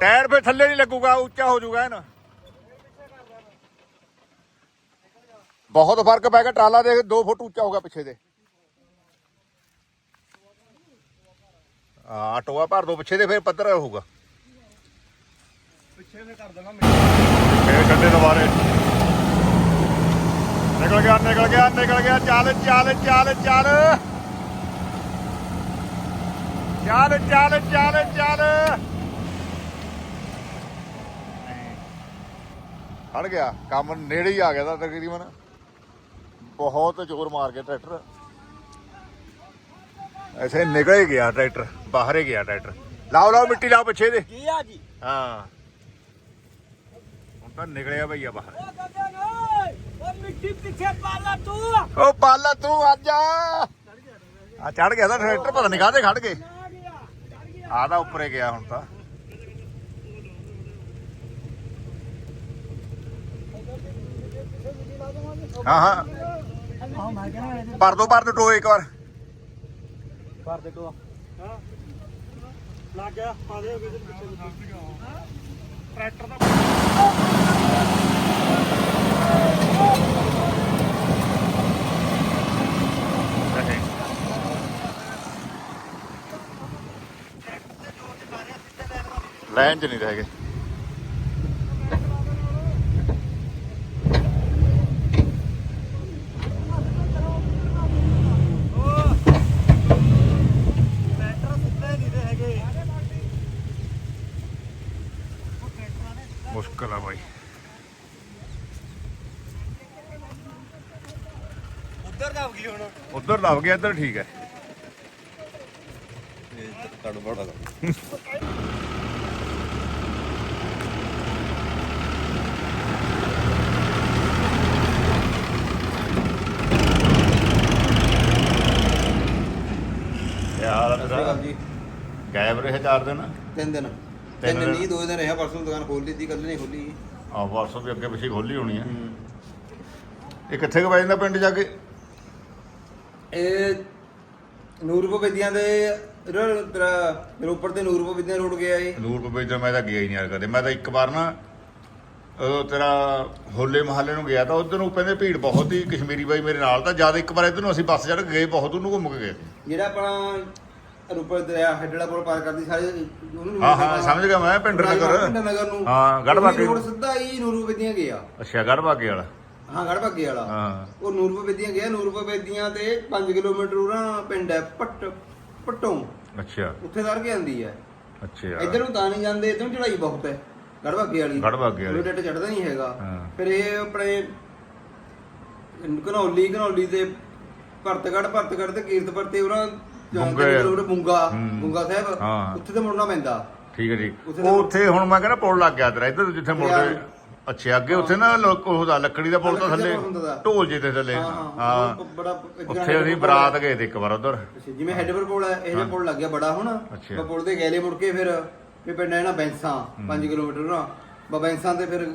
ਟਾਇਰ ਫੇ ਥੱਲੇ ਨਹੀਂ ਲੱਗੂਗਾ ਉੱਚਾ ਹੋ ਜਾਊਗਾ ਐਨ ਬਹੁਤ ਫ਼ਰਕ ਪੈ ਗਿਆ ਟਰਾਲਾ ਦੇਖ 2 ਫੁੱਟ ਉੱਚਾ ਹੋ ਗਿਆ ਪਿੱਛੇ ਦੇ। ਆ ਟੋਆ ਭਰ ਦੋ ਪਿੱਛੇ ਦੇ ਫੇਰ ਪੱਧਰ ਹੋਊਗਾ। ਪਿੱਛੇ ਨੇ ਕਰ ਦੇਣਾ ਫੇਰ ਕੱਢੇ ਦੁਬਾਰੇ। ਨਿਕਲ ਗਿਆ ਨਿਕਲ ਗਿਆ ਨਿਕਲ ਗਿਆ ਚੱਲ ਚੱਲ ਚੱਲ ਚੱਲ। ਚੱਲ ਚੱਲ ਚੱਲ ਚੱਲ। ਖੜ ਗਿਆ ਕੰਮ ਨੇੜੇ ਹੀ ਆ ਗਿਆ ਤਾਂ ਤਕਰੀਬਨ। ਬਹੁਤ ਜ਼ੋਰ ਮਾਰ ਕੇ ਟਰੈਕਟਰ। ਐਸੇ ਨਿਕਲ ਹੀ ਗਿਆ ਟਰੈਕਟਰ ਬਾਹਰ ਹੀ ਗਿਆ ਟਰੈਕਟਰ। ਲਾਓ ਲਾਓ ਮਿੱਟੀ ਲਾਓ ਪਿੱਛੇ ਦੇ। ਕੀ ਆ ਜੀ? ਹਾਂ। ਹੁਣ ਤਾਂ ਨਿਕਲਿਆ ਭਈਆ ਬਾਹਰ। ਉਹ ਉਹ ਮਿੱਟੀ ਪਿੱਛੇ ਪਾਲਾ ਤੂੰ। ਓ ਪਾਲਾ ਤੂੰ ਅੱਜ ਆ ਆ ਚੜ ਗਿਆ ਤਾਂ ਟਰੈਕਟਰ ਪਤਾ ਨਹੀਂ ਕਾਹਦੇ ਖੜ ਗਏ। ਆ ਤਾਂ ਉੱਪਰੇ ਗਿਆ ਹੁਣ ਤਾਂ। ਹਾਂ ਹਾਂ। ਪਰ ਦੋ ਪਰ ਦੋ ਟੋਏ ਇੱਕ ਵਾਰ। ਭਰ ਦੇ ਟੋਆ। ਲੱਗ ਲੈਣ ਚ ਨਹੀਂ ਰਹਿ ਗਏ। ਉਧਰ ਲੱਗ ਗਿਆ ਇੱਧਰ ਠੀਕ ਹੈ। ਬੜਾ ਯਾਰ ਜੀ। ਗਾਇਬ ਰਹੇ ਚਾਰ ਦਿਨ? ਤਿੰਨ ਦਿਨ। ਤਿੰਨ ਦਿਨ। ਨਹੀਂ ਦੋ ਦਿਨ ਰਿਹਾ ਪਰਸੋਂ ਦੁਕਾਨ ਖੋਲ ਲਈ ਸੀ ਕੱਲ ਨਹੀਂ ਖੋਲੀ ਆ ਵਾਟਸਐਪ ਵੀ ਅੱਗੇ ਪਿੱਛੇ ਖੋਲੀ ਹੋਣੀ ਹੈ। ਇਹ ਕਿੱਥੇ ਕੁ ਪੈ ਜਾਂਦਾ ਪਿੰਡ ਜਾ ਕੇ? ਇਹ ਨੂਰਪੁਰ ਵਿਦਿਆਂ ਦੇ ਰ- ਤੇਰਾ ਰੋਪੜ ਤੇ ਨੂਰਪੁਰ ਵਿਦਿਆ ਰੋਡ ਗਿਆ ਇਹ ਨੂਰ ਪਪੇ ਤੇ ਮੈਂ ਤਾਂ ਗਿਆ ਹੀ ਨਹੀਂ ਯਾਰ ਕਦੇ। ਮੈਂ ਤਾਂ ਇੱਕ ਵਾਰ ਨਾ ਉਹ ਤੇਰਾ ਹੋਲੇ ਮਹੱਲੇ ਨੂੰ ਗਿਆ ਤਾਂ ਉਧਰ ਨੂੰ ਕਹਿੰਦੇ ਭੀੜ ਬਹੁਤ ਹੀ ਕਸ਼ਮੀਰੀ ਬਾਈ ਮੇਰੇ ਨਾਲ ਤਾਂ ਜਦ ਇੱਕ ਵਾਰ ਇਧਰ ਨੂੰ ਅਸੀਂ ਬੱਸ ਚੜ ਗਏ ਬਹੁਤ ਉਹਨੂੰ ਘੁੰਮ ਕੇ ਗਏ ਜਿਹੜਾ ਆਪਣਾ ਰੋਪੜ ਦਰਿਆ ਹੈਡੜਾ ਪੁਲ ਪਾਰ ਕਰਦੀ ਸਾਰੇ ਉਹਨੂੰ ਹਾਂ ਹਾਂ ਸਮਝ ਗਿਆ ਮੈਂ ਪਿੰਡ ਨਗਰ। ਪਿੰਡ ਨਗਰ ਨੂੰ। ਹਾਂ, ਰੋਡ ਨੂੰ। ਸਿੱਧਾ ਹੀ ਨੂਰਪੁਰ ਵਿਦਿਆ ਗਿਆ। ਅੱਛਾ ਗੜਬਾਗੇ ਵਾਲਾ। ਹਾਂ ਗੜਬਾਗੇ ਵਾਲਾ ਹਾਂ ਉਹ ਨੂਰਪੁਰ ਵਿਦਿਆ ਗਿਆ ਨੂਰਪੁਰ ਵਿਦਿਆ ਤੇ 5 ਕਿਲੋਮੀਟਰ ਉਰਾਂ ਪਿੰਡ ਹੈ ਪੱਟ ਪੱਟੋਂ ਅੱਛਾ ਉੱਥੇ ਦਰ ਕੇ ਆਂਦੀ ਹੈ ਅੱਛਾ ਇੱਧਰ ਨੂੰ ਤਾਂ ਨਹੀਂ ਜਾਂਦੇ ਇੱਧਰ ਨੂੰ ਚੜਾਈ ਬਹੁਤ ਹੈ ਗੜਬਾਗੇ ਵਾਲੀ ਗੜਬਾਗੇ ਵਾਲੀ। ਡੱਟ ਚੜਦਾ ਨਹੀਂ ਹੈਗਾ। ਫਿਰ ਇਹ ਆਪਣੇ ਘਨੌਲੀ ਘਨੌਲੀ ਤੇ ਭਰਤਗੜ ਭਰਤਗੜ ਤੇ ਕੀਰਤਪੁਰ ਤੇ ਉਹਨਾਂ। ਕਿਲੋਮੀਟਰ ਬੁੰਗਾ। ਬੁੰਗਾ ਸਾਹਿਬ। ਉੱਥੇ ਤੇ ਮੁੜਨਾ ਪੈਂਦਾ ਠੀਕ ਹੈ ਉੱਥੇ ਉਹ ਉੱਥੇ ਹੁਣ ਮੈਂ ਕਹਿੰਦਾ ਪੁਲ ਲੱਗ ਗਿਆ ਤੇਰਾ ਇੱਧਰ ਜਿੱਥੇ ਮੁੜਦੇ। ਅੱਛਾ ਅੱਗੇ ਉੱਥੇ ਨਾ ਲੋਕ ਉਹਦਾ ਲੱਕੜੀ ਦਾ ਪੁਲ ਤਾਂ ਲੱਕੜੀ ਦਾ ਥੱਲੇ ਪੁਲ ਹੁੰਦਾ ਤਾ। ਢੋਲ ਜੇ ਤੇ ਥੱਲੇ। ਹਾਂ ਉਹ ਬੜਾ ਉੱਥੇ ਅਸੀਂ ਬਰਾਤ ਗਏ ਤੇ ਇੱਕ ਵਾਰ ਉਧਰ। ਅੱਛਾ, ਜਿਵੇਂ ਹੈਡਵਰ ਪੁਲ ਹੈ ਇਹ ਜਿਹਾ ਪੁਲ ਲੱਗ ਗਿਆ ਬੜਾ ਹੁਣ। ਅੱਛਾ। ਪੁਲ ਦੇ ਗੈਲੇ ਮੁੜ ਕੇ ਫਿਰ ਵੀ ਪਿੰਡ ਹੈ ਨਾ ਬੈਂਸਾਂ 5 ਕਿਲੋਮੀਟਰ ਨਾ। ਬਾ ਬੈਂਸਾਂ ਤੇ ਫਿਰ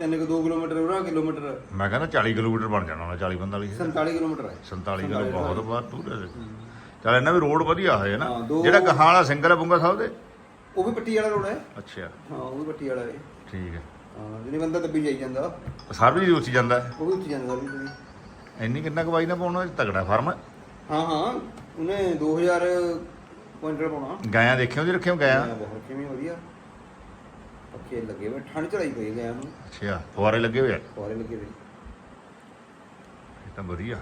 3 ਕਿ 2 ਕਿਲੋਮੀਟਰ ਉਹਨਾਂ ਕਿਲੋਮੀਟਰ। ਮੈਂ ਕਹਿੰਦਾ 40 ਕਿਲੋਮੀਟਰ ਬਣ ਜਾਣਾ ਉਹਦਾ 40 45 47 ਕਿਲੋਮੀਟਰ ਹੈ। 47 ਕਿਲੋ ਬਹੁਤ ਬਾਤ ਦੂਰ ਹੈ ਚਲ ਇਹਨਾਂ ਵੀ ਰੋਡ ਵਧੀਆ ਹੋਏ ਨਾ। ਹਾਂ, ਦੋ- ਜਿਹੜਾ ਗਾਹਾਂ ਵਾਲਾ ਸਿੰਗਲ ਹੈ ਬੁੰਗਾ ਸਾਹਿਬ ਦੇ? ਉਹ ਵੀ ਪੱਟੀ ਵਾਲਾ ਰੋਡ ਹੈ। ਅੱਛਾ। ਹਾਂ ਉਹ ਵੀ ਪੱਟੀ ਵਾਲਾ ਹੈ। ਠੀਕ ਹੈ। ਹਾਂ ਜਿਹੜੀ ਬੰਦਾ ਦੱਬੀ ਜਾਈ ਜਾਂਦਾ। ਸਰਵਿਸ ਵੀ ਉੱਚੀ ਜਾਂਦਾ ਹੈ। ਉਹ ਵੀ ਉੱਥੇ ਜਾਂਦਾ ਵੀ ਇੰਨੀ ਕਿੰਨਾ ਕੁ ਬਾਈ ਨਾ ਪਾਉਣਾ ਤਗੜਾ ਫਾਰਮ ਹਾਂ। ਹਾਂ ਉਹਨੇ 2000 ਕੁਇੰਟਲ ਪਾਉਣਾ। ਗਾਇਆਂ ਦੇਖਿਓ ਜੀ ਰੱਖਿਓ ਗਾਇਆਂ? ਹਾਂ, ਬਹੁਤ ਕਿਵੇਂ ਵਧੀਆ। ਪੱਕੇ ਲੱਗੇ ਹੋਏ ਠੰਡ ਚੜਾਈ ਪਈ ਗਿਆ ਨੂੰ। ਅੱਛਾ ਫੁਆਰੇ ਲੱਗੇ ਹੋਏ ਆ? ਫੁਆਰੇ ਲੱਗੇ ਹੋਏ। ਇਹ ਤਾਂ ਵਧੀਆ।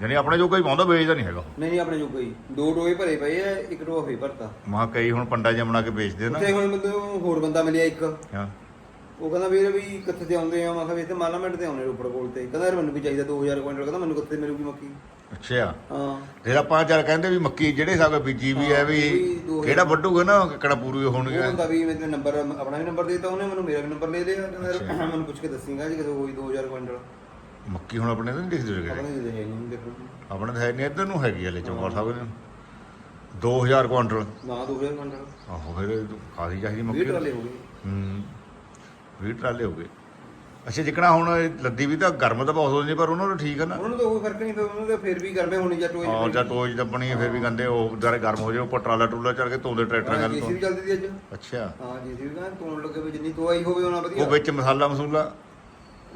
ਯਾਨੀ ਆਪਣੇ ਜੋ ਕੋਈ ਪਾਉਂਦਾ ਵੇਚਦਾ ਨਹੀਂ ਹੈਗਾ ਉਹ। ਨਹੀਂ ਨਹੀਂ ਆਪਣੇ ਜੋ ਕੋਈ ਦੋ ਟੋਏ ਭਰੇ ਪਏ ਐ ਇੱਕ ਟੋਆ ਹੋਈ ਭਰਤਾ। ਮਹਾ ਕਈ ਹੁਣ ਪੰਡਾ ਜਿਹਾ ਬਣਾ ਕੇ ਵੇਚਦੇ ਨਾ। ਉੱਥੇ ਹੁਣ ਮੈਨੂੰ ਹੋਰ ਬੰਦਾ ਮਿਲਿਆ ਇੱਕ। ਹਾਂ। ਉਹ ਕਹਿੰਦਾ ਵੀਰ ਵੀ ਕਿੱਥੇ ਤੇ ਆਉਂਦੇ ਆ ਮੈਂ ਕਿਹਾ ਵੀ ਇੱਥੇ ਮਾਲਾਮੈਂਟ ਤੇ ਆਉਣੇ ਰੋਪੜ ਕੋਲ ਤੇ। ਕਹਿੰਦਾ ਯਾਰ ਮੈਨੂੰ ਵੀ ਚਾਹੀਦਾ 2000 ਕੁਇੰਟਲ ਕਹਿੰਦਾ ਮੈਨੂੰ ਕਿੱਥੇ ਮਿਲੂਗੀ ਮੱਕੀ। ਅੱਛਾ। ਹਾਂ। ਫਿਰ ਆਪਾਂ ਚੱਲ ਕਹਿੰਦੇ ਵੀ ਮੱਕੀ ਜਿਹੜੇ ਹਿਸਾਬ ਨਾਲ ਬੀਜੀ ਵੀ ਹੈ ਵੀ ਉਹ ਕਿਹੜਾ ਵੱਢੂਗਾ ਨਾ ਕਿਹੜਾ ਪੂਰੀ ਉਹ ਹੋਣਗੇ ਕਹਿੰਦਾ ਵੀ ਮੈਨੂੰ ਨੰਬਰ ਆਪਣਾ ਵੀ ਨੰਬਰ ਦਿੱਤਾ ਉਹਨੇ ਮੈਨੂੰ ਮੇਰਾ ਵੀ ਨੰਬਰ ਲੈ ਲਿਆ ਕਹਿੰਦਾ ਮੈਨੂੰ ਪੁੱਛ ਕੇ ਦੱਸੀਂਗਾ ਜੀ ਕਿਤੇ ਹੋਈ 2000 ਕੁਇੰਟਲ। ਮੱਕੀ ਹੁਣ ਆਪਣੇ ਤਾਂ ਨਹੀਂ ਦਿਖਦੀ ਜਿਹੜੇ ਆਪਣੇ ਤਾਂ ਹੈ ਨਹੀਂ ਇੱਧਰ ਨੂੰ ਹੈਗੀ ਹਲੇ ਚੌਂਕਾ ਸਾਹਿਬ ਨੇ 2000 ਕੁਇੰਟਲ। ਨਾ 2000 ਕੁਇੰਟਲ। ਆਹੋ ਫਿਰ ਖਾਦੀ ਚਾਹੀਦੀ 20 ਮੱਕੀ ਹੂੰ। 20 ਟਰਾਲੇ ਹੋ ਗਏ। ਅੱਛਾ ਜਿਕਣਾ ਹੁਣ ਇਹ ਲੱਦੀ ਵੀ ਤਾਂ ਗਰਮ ਤਾਂ ਬਹੁਤ ਹੋ ਜਾਂਦੀ ਪਰ ਉਹਨਾਂ ਨੂੰ ਠੀਕ ਹੈ ਨਾ। ਉਹਨਾਂ ਨੂੰ ਤਾਂ ਕੋਈ ਫ਼ਰਕ ਨਹੀਂ ਪਿਆ ਉਹਨਾਂ ਦੇ ਫਿਰ ਵੀ ਗਰਮੇ ਹੋਣੀ ਜਾਂ ਟੋਏ ਔਰ ਜਾਂ ਟੋਜ ਦੱਬਣੀ ਹੈ ਫਿਰ ਵੀ ਕਹਿੰਦੇ ਉਹ ਜਾਰੇ ਗਰਮ ਹੋ ਜਾਏ ਉੱਪਰ ਟਰਾਲਾ ਟਰੂਲਾ ਚੜ ਕੇ ਤੋਂਦੇ ਟਰੈਕਟਰ ਗੱਲ ਜੀਸੀ ਵੀ ਤੋਂ ਚੱਲਦੀ ਸੀ ਅੱਜ। ਅੱਛਾ। ਹਾਂ ਜੀਸੀ ਵੀ ਕਹਿੰਦਾ ਤੋਣ ਲੱਗੇ ਵੀ ਜਿੰਨੀ ਤੋਆਈ ਹੋਵੇ ਉਹਨਾਂ ਵਧੀਆ। ਉਹ ਵਿੱਚ ਮਸਾਲਾ ਮਸੂਲਾ।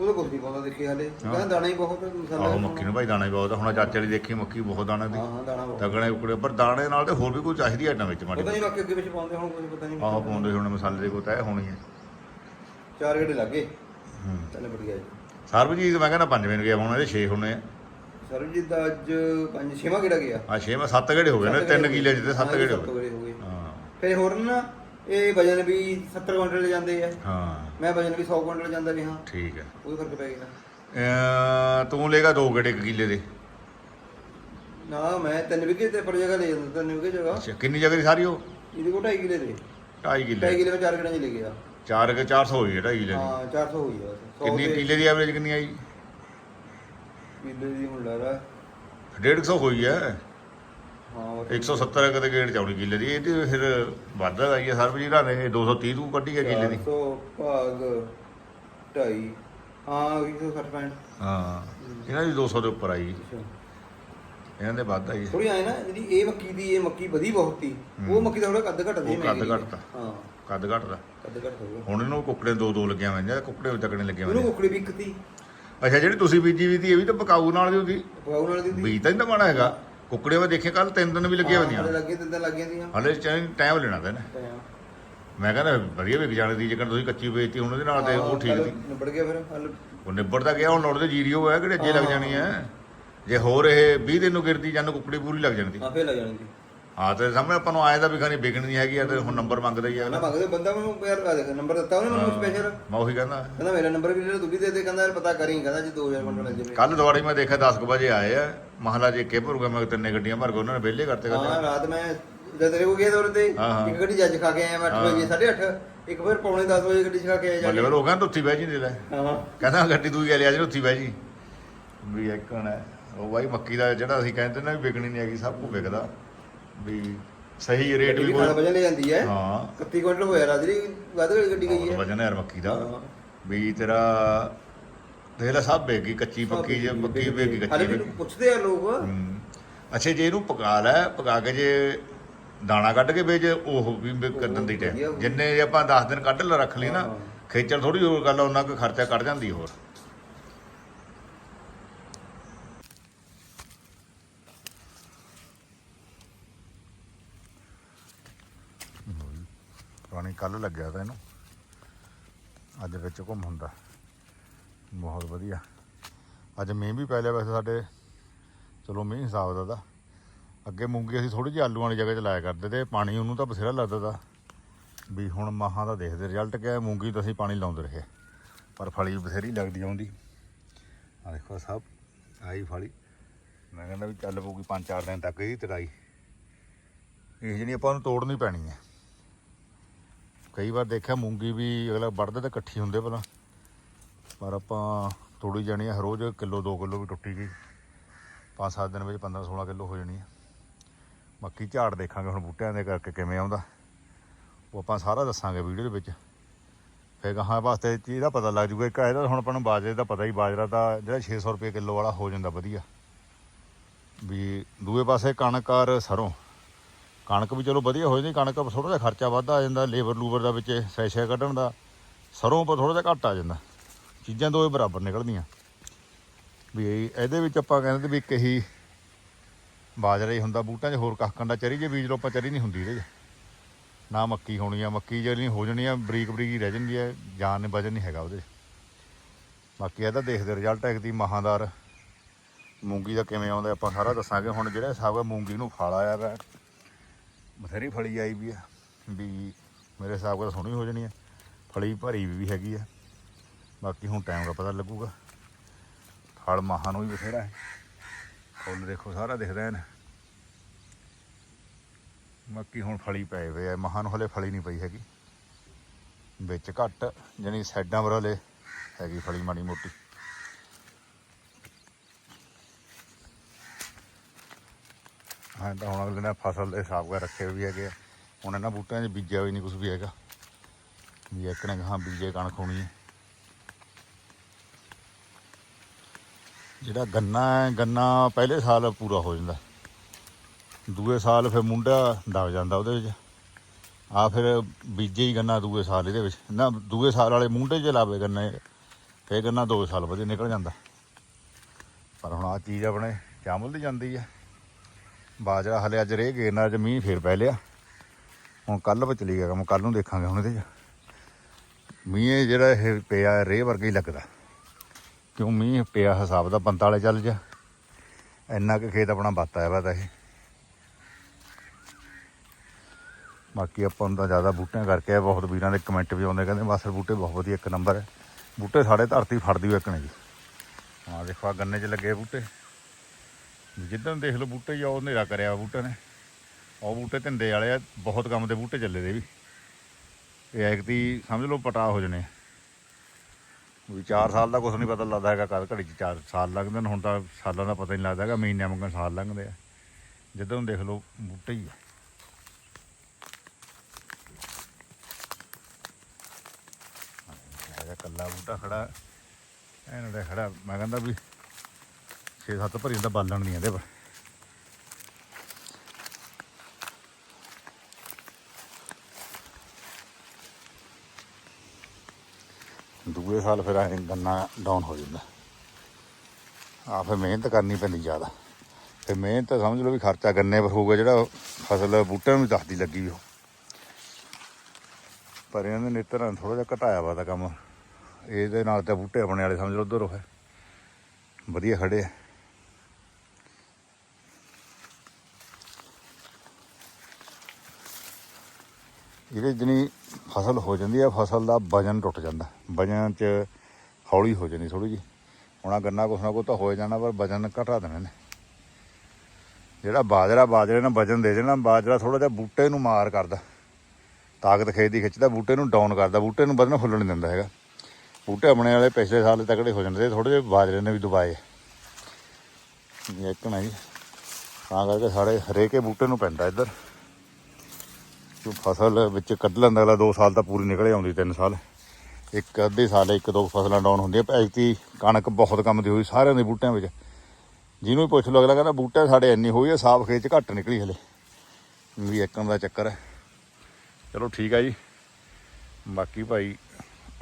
ਉਹਦਾ ਕੁਝ ਨਹੀਂ ਪਾਉਂਦਾ ਦੇਖੇ ਹਾਲੇ। ਕਹਿੰਦਾ ਦਾਣਾ ਹੀ ਬਹੁਤ ਮਸਾਲਾ ਆਹੋ ਮੱਕੀ ਨੂੰ ਭਾਈ ਦਾਣਾ ਹੀ ਬਹੁਤ। ਹੁਣ ਚਾਚੇ ਦੀ ਦੇਖੀ ਮੱਕੀ ਬਹੁਤ ਦਾਣਾ ਦੀ। ਹਾਂ ਹਾਂ ਦਾਣਾ ਬਹੁਤ। ਤਗੜੇ ਉਕੜੇ ਪਰ ਦਾਣੇ ਨਾਲ ਤੇ ਹੋਰ ਵੀ ਕੋਈ ਚਾਹੀਦੀ ਆਈਟਮ ਵਿੱਚ ਮਾੜੀ ਪਤਾ ਨਹੀਂ ਬਾਕੀ ਅੱਗੇ ਵਿੱਚ ਪਾਉਂਦੇ ਹੁਣ ਕੁਝ ਪਤਾ ਨਹੀਂ ਆਹੋ ਪਾਉਂਦੇ ਹੁਣ ਮਸਾਲੇ ਦੇ ਕੋਈ ਤੈ ਹੋਣੀ ਹੈ ਚਾਰ ਗੇੜੇ ਲੱਗੇ ਹੂੰ। ਚੱਲ ਵਧੀਆ ਜੀ। ਸਰਬਜੀਤ ਮੈਂ ਕਹਿੰਦਾ ਪੰਜਵੇਂ ਨੂੰ ਗਿਆ ਹੁਣ ਇਹਦੇ 6 ਹੋਣੇ ਆ। ਸਰਬਜੀਤ ਦਾ ਅੱਜ ਪੰਜ ਛੇਵਾਂ ਕਿਹੜਾ ਗਿਆ। ਆ 6 ਮੈਂ 7 ਗੇੜੇ ਹੋ ਗਏ ਨੇ 3 ਕਿੱਲੇ ਜਿੱਤੇ 7 ਹਾਂ, ਗੇੜੇ ਹੋ ਸੱਤ ਗਏ। ਗੇੜੇ ਹੋ ਗਏ। ਹਾਂ। ਫਿਰ ਹੋਰ ਨਾ ਇਹ ਵਜਨ ਵੀ 70 ਕੁਇੰਟਲ ਜਾਂਦੇ ਆ। ਹਾਂ। ਮੈਂ ਵਜਨ ਵੀ 100 ਕੁਇੰਟਲ ਜਾਂਦਾ ਵੀ ਹਾਂ ਠੀਕ ਹੈ ਉਹ ਫ਼ਰਕ ਪੈ ਗਿਆ। ਅਹ ਤੂੰ ਲੇਗਾ ਦੋ ਗੇੜੇ ਇੱਕ ਕਿੱਲੇ ਦੇ। ਨਾ ਮੈਂ ਤਿੰਨ ਵਿਗੇ ਤੇ ਪਰ ਜਗ੍ਹਾ ਲੈ ਜਾਂਦਾ ਤਿੰਨ ਵਿਗੇ ਜਗ੍ਹਾ। ਅੱਛਾ ਕਿੰਨੀ ਜਗ੍ਹਾ ਦੀ ਸਾਰੀ ਉਹ? ਇਹਦੇ ਕੋਲ 2.5 ਕਿਲੇ ਦੇ। 2.5 2.5 ਕਿੱਲੇ ਕਿਲੇ ਵਿੱਚ ਚਾਰ ਕਿਲੇ ਚ ਲੈ ਗਿਆ। 4 ਕੇ 400 ਹੋਈ ਹੈ 2.5 ਕਿੱਲੇ ਦੀ। ਹਾਂ 400 ਹੋਈ ਆ ਕਿੰਨੀ ਕਿੱਲੇ ਦੀ ਐਵਰੇਜ ਕਿੰਨੀ ਆਈ? ਕਿੱਲੇ ਦੀ ਹੁਣ ਲਾ ਰਾ 150 ਹੋਈ ਹੈ। ਹਾਂ ਬਸ। 170 ਕਦੇ ਗੇੜ ਚੌੜੀ ਕਿੱਲੇ ਦੀ। ਇਹ ਤੇ ਫਿਰ ਵੱਧ ਆਈ ਹੈ ਸਰਬਜੀਤ ਨੇ ਇਹ 230 ਤੂੰ ਕੱਢੀ ਹੈ ਕਿੱਲੇ ਦੀ। 400 ਭਾਗ 2.5 ਹਾਂ 160 ਪੈਂਟ ਹਾਂ ਇਹਨਾਂ ਦੀ 200 ਦੇ ਉੱਪਰ ਆਈ। ਇਹਨਾਂ ਦੇ ਵੱਧ ਆਈ। ਥੋੜੀ ਆਏ ਨਾ ਜਿਹੜੀ ਇਹ ਮੱਕੀ ਦੀ ਇਹ ਮੱਕੀ ਵਧੀ ਬਹੁਤ ਸੀ। ਉਹ ਮੱਕੀ ਦਾ ਥੋੜਾ ਕੱਦ ਘਟ ਦੀ ਉਹ ਕੱਦ ਘੱਟਦਾ। ਹਾਂ। ਕੱਦ ਘਟਦਾ। ਘਟ ਹੁਣ ਇਹਨੂੰ ਕੁੱਕੜੇ ਦੋ ਦੋ ਲੱਗਿਆ ਹੋਏ ਨੇ ਕੁੱਕੜੇ ਵੀ ਤੱਕਣੇ ਲੱਗੇ ਹੋਏ ਉਹਨੂੰ ਨੇ। ਕੁਕੜੀ ਵੀ ਇੱਕਤੀ ਅੱਛਾ ਜਿਹੜੀ ਤੁਸੀਂ ਬੀਜੀ ਵੀ ਇਹ ਵੀ ਤਾਂ ਪਕਾਊ ਨਾਲ ਦੀ ਹੁੰਦੀ। ਪਕਾਉ ਨਾਲ ਦੀ ਬੀਜ ਤਾਂ ਨਹੀਂ ਤਾਂ ਮਾੜਾ ਹੈਗਾ। ਕੁੱਕੜੇ ਮੈਂ ਦੇਖੇ ਕੱਲ ਤਿੰਨ ਦਿਨ ਵੀ ਲੱਗੇ ਹੋਈਆਂ। ਹਾਂ, ਲੱਗੇ ਤਿੰਨ ਲੱਗ ਜਾਂਦੀਆਂ ਹਲੇ ਟਾਈਮ ਲੈਣਾ ਤਾਂ ਇਹਨੇ। ਮੈਂ ਕਹਿੰਦਾ ਵਧੀਆ ਵਿਕ ਜਾਣੀ ਦੀ ਜੇਕਰ ਤੁਸੀਂ ਕੱਚੀ ਵੇਚਤੀ ਹੁਣ ਉਹਦੇ ਨਾਲ ਤੇ ਉਹ ਠੀਕ ਸੀ। ਨਿਬੜ ਗਿਆ ਫਿਰ ਹਲ ਉਹ ਨਿਬੜਦਾ ਗਿਆ ਹੁਣ ਤੇ ਜੀਰੀਓ ਹੈ ਕਿਹੜੇ ਅੱਜੇ ਲੱਗ ਜਾਣੀ ਹੈ। ਜੇ ਹੋਰ ਇਹ 20 ਦਿਨ ਨੂੰ ਗਿਰਦੀ ਜਾਂ ਕੁੱਕੜੀ ਪੂਰੀ ਲੱਗ ਸੀ। ਆਪੇ ਲੱਗ ਜਾਣੀ ਸੀ। ਹਾਂ ਤੇ ਸਾਹਮਣੇ ਆਪਾਂ ਨੂੰ ਆਇਆ ਤਾਂ ਵੀ ਖਾਣੀ ਵਿਕਣੀ ਨਹੀਂ ਹੈਗੀ ਆ ਤੇ ਹੁਣ ਨੰਬਰ ਮੰਗਦਾ ਹੀ ਆ। ਨਾ ਮੰਗਦੇ ਬੰਦਾ ਮੈਨੂੰ ਯਾਰ ਦੇਖ ਨੰਬਰ ਦਿੱਤਾ ਉਹਨੇ ਮੈਨੂੰ ਸਪੈਸ਼ਲ ਮੈਂ ਉਹੀ ਕਹਿੰਦਾ। ਕਹਿੰਦਾ ਮੇਰਾ ਨੰਬਰ ਵੀ ਲੈ ਤੂੰ ਵੀ ਦੇ ਦੇ ਕਹਿੰਦਾ ਯਾਰ ਪਤਾ ਕਰੀ ਕਹਿੰਦਾ ਜੀ 2000 ਕੁਇੰਟਲ ਜਾਵੇ। ਕੱਲ ਦਵਾੜੀ ਮੈਂ ਦੇਖਿਆ 10 ਕੁ ਵਜੇ ਆਏ ਆ ਮਹਾਰਾਜ ਕੇ ਭਰੂਗਾ ਮੈਂ ਤਿੰਨੇ ਗੱਡੀਆਂ ਭਰ ਕੇ ਉਹਨਾਂ ਨੇ ਵਿਹਲੇ ਕਰਤੇ ਹਾਂ ਕਹਿੰਦੇ ਰਾਤ ਮੈਂ ਜਦ ਤੇਰੇ ਕੋ ਗਿਆ ਦੌਰ ਤੇ ਹਾਂ, ਹਾਂ। ਇੱਕ ਗੱਡੀ ਜੱਜ ਖਾ ਕੇ ਆਇਆ ਮੈਂ 8 ਵਜੇ 8:30 ਇੱਕ ਫਿਰ ਪੌਣੇ 10 ਵਜੇ ਗੱਡੀ ਚਖਾ ਕੇ ਆਇਆ ਜਾ ਬੱਲੇ ਉਹ ਕਹਿੰਦਾ ਉੱਥੀ ਬਹਿ ਜੀ ਦੇ ਲੈ। ਹਾਂ ਕਹਿੰਦਾ ਗੱਡੀ ਤੂੰ ਹੀ ਲਿਆ ਜੀ ਉੱਥੀ ਬਹਿ ਜੀ। ਵੀ ਇੱਕਣ ਹੈ ਉਹ ਬਾਈ ਮੱਕੀ ਦਾ ਜਿਹੜਾ ਅਸੀਂ ਕਹਿੰਦੇ ਨਾ ਵੀ ਵਿਕਣੀ ਨਹੀਂ ਹੈਗੀ ਸਭ ਕੁ ਵਿਕਦਾ। ਵੀ ਸਹੀ ਰੇਟ ਵੀ ਕੋਈ ਵਜਨ ਲੈ ਜਾਂਦੀ ਹੈ। ਹਾਂ। 31 ਕੁਇੰਟਲ ਹੋਇਆ ਰਾਜਰੀ ਵੱਧ ਗਈ ਗੱਡੀ ਗਈ ਹੈ ਵਜਨ ਹੈ ਯਾਰ ਮੱਕੀ ਦਾ। ਵੀ ਤੇਰਾ ਲੈ ਸਭ ਵੇਗੀ ਕੱਚੀ ਪੱਕੀ ਜੇ ਪੱਕੀ ਵੇਗੀ ਹਾਲੇ ਕੱਚੀ ਵੀ ਵੇਗੀ ਪੁੱਛਦੇ ਆ ਲੋਕ। ਅੱਛਾ ਜੇ ਇਹਨੂੰ ਪਕਾ ਲੈ ਪਕਾ ਕੇ ਜੇ ਦਾਣਾ ਕੱਢ ਕੇ ਵੇਚ ਉਹ ਵੀ ਕਦਨ ਦੀ ਟਾਈਮ। ਜਿੰਨੇ ਆਪਾਂ 10 ਦਿਨ ਕੱਢ ਲ ਰੱਖ ਲਈ ਨਾ। ਖੇਚਲ ਥੋੜੀ ਹੋਰ ਗੱਲ ਉਹਨਾਂ ਕੋ ਖਰਚਾ ਕੱਢ ਜਾਂਦੀ ਹੋਰ। ਪਾਣੀ ਕੱਲ ਲੱਗਿਆ ਤਾਂ ਇਹਨੂੰ। ਅੱਜ ਵਿੱਚ ਘੁੰਮ ਹੁੰਦਾ। ਬਹੁਤ ਵਧੀਆ। ਅੱਜ ਮੀਂਹ ਵੀ ਪੈ ਲਿਆ ਵੈਸੇ ਸਾਡੇ। ਚਲੋ ਮੀਂਹ ਹਿਸਾਬ ਦਾ ਤਾਂ। ਅੱਗੇ ਮੂੰਗੀ ਅਸੀਂ ਥੋੜੀ ਜਿਹੀ ਆਲੂ ਵਾਲੀ ਜਗ੍ਹਾ 'ਚ ਲਾਇਆ ਕਰਦੇ ਤੇ ਪਾਣੀ ਉਹਨੂੰ ਤਾਂ ਬਥੇਰਾ ਲੱਗਦਾ ਤਾ। ਵੀ ਹੁਣ ਮਾਹਾਂ ਦਾ ਦੇਖਦੇ ਰਿਜ਼ਲਟ ਕਿਆ ਮੂੰਗੀ ਤਾਂ ਅਸੀਂ ਪਾਣੀ ਲਾਉਂਦੇ ਰਹੇ। ਪਰ ਫਲੀ ਬਥੇਰੀ ਲੱਗਦੀ ਆਉਂਦੀ ਆ ਦੇਖੋ ਸਭ ਆਈ ਫਲੀ। ਮੈਂ ਕਹਿੰਦਾ ਵੀ ਚੱਲ ਪਊਗੀ 5-4 ਦਿਨ ਤੱਕ ਇਹਦੀ ਤੜਾਈ। ਇਹ ਜਿਹੜੀ ਆਪਾਂ ਨੂੰ ਤੋੜਨੀ ਪੈਣੀ ਹੈ। ਕਈ ਵਾਰ ਦੇਖਿਆ ਮੂੰਗੀ ਵੀ ਅਗਲਾ ਵੱਢਦੇ ਤਾਂ ਇਕੱਠੀ ਹੁੰਦੇ ਭਲਾ ਪਰ ਆਪਾਂ ਤੋੜੀ ਜਾਣੀ ਹੈ ਰੋਜ਼ ਕਿਲੋ 2 ਕਿਲੋ ਵੀ ਟੁੱਟੀ ਗਈ। 5-7 ਦਿਨ ਵਿੱਚ 15-16 ਕਿਲੋ ਹੋ ਜਾਣੀ ਹੈ ਬਾਕੀ ਝਾੜ ਦੇਖਾਂਗੇ ਹੁਣ ਬੂਟਿਆਂ ਦੇ ਕਰਕੇ ਕਿਵੇਂ ਆਉਂਦਾ। ਉਹ ਆਪਾਂ ਸਾਰਾ ਦੱਸਾਂਗੇ ਵੀਡੀਓ ਦੇ ਵਿੱਚ। ਫਿਰ ਗਾਹਾਂ ਵਾਸਤੇ ਇਹਦਾ ਪਤਾ ਲੱਗ ਜੂਗਾ। ਇੱਕ ਇਹਦਾ ਹੁਣ ਆਪਾਂ ਨੂੰ ਬਾਜਰੇ ਦਾ ਪਤਾ ਹੀ, ਬਾਜਰਾ ਤਾਂ ਜਿਹੜਾ 600 ਰੁਪਏ ਕਿਲੋ ਵਾਲਾ ਹੋ ਜਾਂਦਾ ਵਧੀਆ। ਵੀ ਦੂਏ ਪਾਸੇ ਕਣਕ ਔਰ ਸਰੋਂ। ਕਣਕ ਵੀ ਚਲੋ ਵਧੀਆ ਹੋ ਜਾਂਦੀ, ਕਣਕ ਥੋੜਾ ਜਿਹਾ ਖਰਚਾ ਵੱਧ ਆ ਜਾਂਦਾ, ਲੇਬਰ ਲੂਬਰ ਦਾ ਵਿੱਚ ਸੈਸ਼ੇ ਕੱਢਣ ਦਾ, ਸਰੋਂ ਪਰ ਥੋੜਾ ਜਿਹਾ ਘੱਟ ਆ ਜਾਂਦਾ। ਚੀਜ਼ਾਂ ਦੋਵੇਂ ਬਰਾਬਰ ਨਿਕਲਦੀਆਂ। ਵੀ ਇਹਦੇ ਵਿੱਚ ਆਪਾਂ ਕਹਿੰਦੇ ਵੀ ਇੱਕ ਹੀ ਬਾਜਰਾ ਹੀ ਹੁੰਦਾ ਬੂਟਾਂ 'ਚ ਹੋਰ ਕੱਖਾਂ ਦਾ ਚਰੀ ਜੇ ਬੀਜ ਲਓ, ਆਪਾਂ ਚਰੀ ਨਹੀਂ ਹੁੰਦੀ ਇਹਦੇ 'ਚ। ਨਾ ਮੱਕੀ ਹੋਣੀ ਆ, ਮੱਕੀ ਜਿਹੜੀ ਹੋ ਜਾਣੀ ਆ ਬਰੀਕ ਬਰੀਕ ਹੀ ਰਹਿ ਜਾਂਦੀ ਹੈ ਜਾਨ ਨੇ ਵਜਨ ਨਹੀਂ ਹੈਗਾ ਉਹਦੇ 'ਚ। ਬਾਕੀ ਇਹਦਾ ਦੇਖਦੇ ਰਿਜ਼ਲਟ ਹੈ ਦੀ ਮਹਾਂਦਾਰ ਮੂੰਗੀ ਦਾ ਕਿਵੇਂ ਆਉਂਦਾ, ਆਪਾਂ ਸਾਰਾ ਦੱਸਾਂਗੇ। ਹੁਣ ਜਿਹੜਾ ਹਿਸਾਬ ਹੈ ਮੂੰਗੀ ਨੂੰ ਫਲ ਆਇਆ ਵਾ ਬਥੇਰੀ ਫਲੀ ਆਈ ਵੀ ਆ, ਵੀ ਮੇਰੇ ਹਿਸਾਬ ਨਾਲ ਸੋਹਣੀ ਹੋ ਜਾਣੀ ਹੈ ਫਲੀ ਭਰੀ ਵੀ ਹੈਗੀ ਆ। ਬਾਕੀ ਹੁਣ ਟਾਈਮ ਦਾ ਪਤਾ ਲੱਗੂਗਾ। ਫਲ ਮਹਾਂ ਨੂੰ ਵੀ ਬਥੇਰਾ ਹੈ। ਫੁੱਲ ਦੇਖੋ, ਸਾਰਾ ਦਿਖਦਾ ਹੈ ਬਾਕੀ ਹੁਣ ਫਲੀ ਪਏ ਹੋਏ ਆ। ਮਹਾਂ ਨੂੰ ਹਲੇ ਫਲੀ ਨਹੀਂ ਪਈ ਹੈਗੀ। ਵਿੱਚ ਘੱਟ, ਜਾਣੀ ਸਾਈਡਾਂ ਪਰ ਹਲੇ ਹੈਗੀ ਫਲੀ ਮਾੜੀ ਮੋਟੀ। ਹਾਂ, ਤਾਂ ਹੁਣ ਅਗਲੇ ਨੇ ਫਸਲ ਦੇ ਹਿਸਾਬ ਕਰ ਰੱਖੇ ਵੀ ਹੈਗੇ ਆ। ਹੁਣ ਇਹਨਾਂ ਬੂਟਿਆਂ 'ਚ ਬੀਜਿਆ ਵੀ ਨਹੀਂ ਕੁਝ ਵੀ ਹੈਗਾ। ਵੀ ਇੱਕ ਨੇ ਹਾਂ ਬੀਜੇ ਕਣਕ ਹੋਣੀ ਹੈ। ਜਿਹੜਾ ਗੰਨਾ ਹੈ, ਗੰਨਾ ਪਹਿਲੇ ਸਾਲ ਪੂਰਾ ਹੋ ਜਾਂਦਾ। ਦੂਏ ਸਾਲ ਫਿਰ ਮੁੰਡਾ ਦਬ ਜਾਂਦਾ ਉਹਦੇ ਵਿੱਚ। ਆ ਫਿਰ ਬੀਜੇ ਹੀ ਗੰਨਾ ਦੂਏ ਸਾਲ ਇਹਦੇ ਵਿੱਚ। ਨਾ, ਦੂਏ ਸਾਲ ਵਾਲੇ ਮੁੰਡੇ 'ਚ ਲਾਵੇ ਗੰਨੇ, ਫੇਰ ਗੰਨਾ ਦੋ ਸਾਲ ਵਧੀਆ ਨਿਕਲ ਜਾਂਦਾ। ਪਰ ਹੁਣ ਆ ਚੀਜ਼ ਆਪਣੇ ਚਾਮਲ ਦੀ ਜਾਂਦੀ ਹੈ। ਬਾਜਰਾ ਹਲੇ ਅੱਜ ਰੇ ਗੇਰਨਾ ਅੱਜ ਮੀਂਹ ਫੇਰ ਪੈ ਲਿਆ। ਹੁਣ ਕੱਲ ਵੀ ਚਲੀ ਗਿਆ ਕੰਮ ਕੱਲ ਨੂੰ ਦੇਖਾਂਗੇ ਹੁਣ ਇਹਦੇ 'ਚ। ਮੀਂਹ ਜਿਹੜਾ ਇਹ ਪਿਆ ਰੇ ਵਰਗਾ ਹੀ ਲੱਗਦਾ। ਕਿਉਂ ਮੀਂਹ ਪਿਆ ਹਿਸਾਬ ਦਾ 45 ਚੱਲ ਜਾ। ਇੰਨਾ ਕੁ ਖੇਤ ਆਪਣਾ ਬੱਤ ਆਇਆ ਵਾ ਤਾਂ ਇਹ ਬਾਕੀ ਆਪਾਂ ਨੂੰ ਤਾਂ ਜ਼ਿਆਦਾ ਬੂਟਿਆਂ ਕਰਕੇ ਬਹੁਤ ਵੀਰਾਂ ਦੇ ਕਮੈਂਟ ਵੀ ਆਉਂਦੇ ਕਹਿੰਦੇ ਮਾਸਰ ਬੂਟੇ ਬਹੁਤ ਵਧੀਆ, ਇੱਕ ਨੰਬਰ ਹੈ। ਬੂਟੇ ਸਾਡੇ ਧਰਤੀ ਫੜਦੀ ਹੋਈ ਇੱਕ ਨੇ ਜੀ। ਹਾਂ ਦੇਖੋ ਆ ਗੰਨੇ 'ਚ ਲੱਗੇ ਬੂਟੇ। ਜਿੱਦਾਂ ਦੇਖ ਲਓ ਬੂਟੇ ਹੀ ਉਹ ਹਨੇਰਾ ਕਰਿਆ ਬੂਟੇ ਨੇ। ਉਹ ਬੂਟੇ ਧਿੰਦੇ ਵਾਲੇ ਆ, ਬਹੁਤ ਕੰਮ ਦੇ ਬੂਟੇ ਚੱਲੇ ਦੇ ਵੀ। ਇਹ ਐਕਤੀ ਸਮਝ ਲਓ ਪਟਾ ਹੋ ਜਣੇ ਵੀ 4 ਸਾਲ ਦਾ ਕੁਝ ਨਹੀਂ ਪਤਾ ਲੱਗਦਾ ਹੈਗਾ ਕਦ ਘੜੀ ਚ 4 ਸਾਲ ਲੰਘਦੇ ਨੇ, ਹੁਣ ਤਾਂ ਸਾਲਾਂ ਦਾ ਪਤਾ ਨਹੀਂ ਲੱਗਦਾ ਹੈਗਾ, ਮਹੀਨਿਆਂ ਮੰਗਣ ਸਾਲ ਲੰਘਦੇ ਆ। ਜਿੱਦਾਂ ਨੂੰ ਦੇਖ ਲਓ ਬੂਟੇ ਹੀ ਆ। ਇਹਦਾ ਕੱਲਾ ਬੂਟਾ ਖੜਾ, ਇਹਨਾਂ ਦਾ ਖੜਾ, ਮੈਂ ਕਹਿੰਦਾ ਵੀ 6-7 ਭਰੀ ਦਾ ਬਾਲਣ ਨਹੀਂ ਇਹਦੇ ਪਰ। ਦੂਏ ਸਾਲ ਫਿਰ ਐਂ ਗੰਨਾ ਡਾਊਨ ਹੋ ਜਾਂਦਾ। ਆ ਫਿਰ ਮਿਹਨਤ ਕਰਨੀ ਪੈਂਦੀ ਜ਼ਿਆਦਾ। ਤੇ ਮਿਹਨਤ ਸਮਝ ਲਓ ਵੀ ਖਰਚਾ ਗੰਨੇ ਪਰ ਹੋਊਗਾ ਜਿਹੜਾ ਫਸਲ ਬੂਟਿਆਂ ਨੂੰ ਵੀ ਦੱਸਦੀ ਲੱਗੀ ਵੀ ਉਹ। ਪਰ ਇਹਨਾਂ ਦੇ ਨੇਤਰਾਂ ਥੋੜਾ ਜਿਹਾ ਘਟਾਇਆ ਵਾ ਦਾ ਕੰਮ। ਇਹਦੇ ਨਾਲ ਤਾਂ ਬੂਟੇ ਆਪਣੇ ਵਾਲੇ ਸਮਝ ਲਓ ਉਧਰ ਉਹ ਹੈ। ਵਧੀਆ ਖੜੇ ਆ। ਇਹਦੇ ਜਣੀ ਫਸਲ ਹੋ ਜਾਂਦੀ ਆ, ਫਸਲ ਦਾ ਵਜਨ ਟੁੱਟ ਜਾਂਦਾ। ਵਜਨ ਚ ਹੌਲੀ ਹੋ ਜਾਂਦੀ ਥੋੜੀ ਜੀ ਹੁਣ ਗੰਨਾ ਕੁਛ ਨਾ ਕੁਛ ਤਾਂ ਹੋ ਜਾਣਾ, ਪਰ ਵਜਨ ਘਟਾ ਦੇਣਾ ਨੇ ਜਿਹੜਾ ਬਾਜਰਾ, ਬਾਜਰੇ ਨਾਲ ਵਜਨ ਦੇ ਦੇਣਾ, ਬਾਜਰਾ ਥੋੜਾ ਜਿਹਾ ਬੂਟੇ ਨੂੰ ਮਾਰ ਕਰਦਾ। ਤਾਕਤ ਖੇਤ ਦੀ ਖਿੱਚਦਾ, ਬੂਟੇ ਨੂੰ ਡਾਊਨ ਕਰਦਾ। ਬੂਟੇ ਨੂੰ ਵਧਣਾ ਫੁੱਲਣ ਨਹੀਂ ਦਿੰਦਾ ਹੈਗਾ। ਬੂਟੇ ਆਪਣੇ ਵਾਲੇ ਪਿਛਲੇ ਸਾਲ ਤਕੜੇ ਹੋ ਜਾਂਦੇ ਥੋੜੇ ਜਿਹੇ ਬਾਜਰੇ ਨੇ ਵੀ ਦਬਾਏ। ਇਹ ਇੱਕ ਨਾ ਜੀ ਤਾਂ ਕਰਕੇ ਸਾਰੇ ਹਰੇਕੇ ਬੂਟੇ ਨੂੰ ਪੈਂਦਾ ਇੱਧਰ। ਜੋ ਫਸਲ ਵਿੱਚ ਕੱਢ ਲੈਂਦਾ ਅਗਲਾ 2 ਸਾਲ ਤਾਂ ਪੂਰੀ ਨਿਕਲੇ ਆਉਂਦੀ 3 ਸਾਲ। ਇੱਕ ਅੱਧੇ ਸਾਲ ਇੱਕ ਦੋ ਫਸਲਾਂ ਡਾਊਨ ਹੁੰਦੀਆਂ। ਐਕਤੀ ਕਣਕ ਬਹੁਤ ਕੰਮ ਦੀ ਹੋਈ ਸਾਰਿਆਂ ਦੇ ਬੂਟਿਆਂ ਵਿੱਚ। ਜਿਹਨੂੰ ਵੀ ਪੁੱਛ ਲਓ, ਅਗਲਾ ਕਹਿੰਦਾ, ਬੂਟੇ ਸਾਡੇ ਇੰਨੀ ਹੋਈ ਹੈ ਸਾਫ਼ ਖੇਤ 'ਚ ਘੱਟ ਨਿਕਲੀ ਹਲੇ। ਵੀ ਇੱਕਣ ਦਾ ਚੱਕਰ। ਹੈ ਚਲੋ ਠੀਕ ਆ ਜੀ। ਬਾਕੀ ਭਾਈ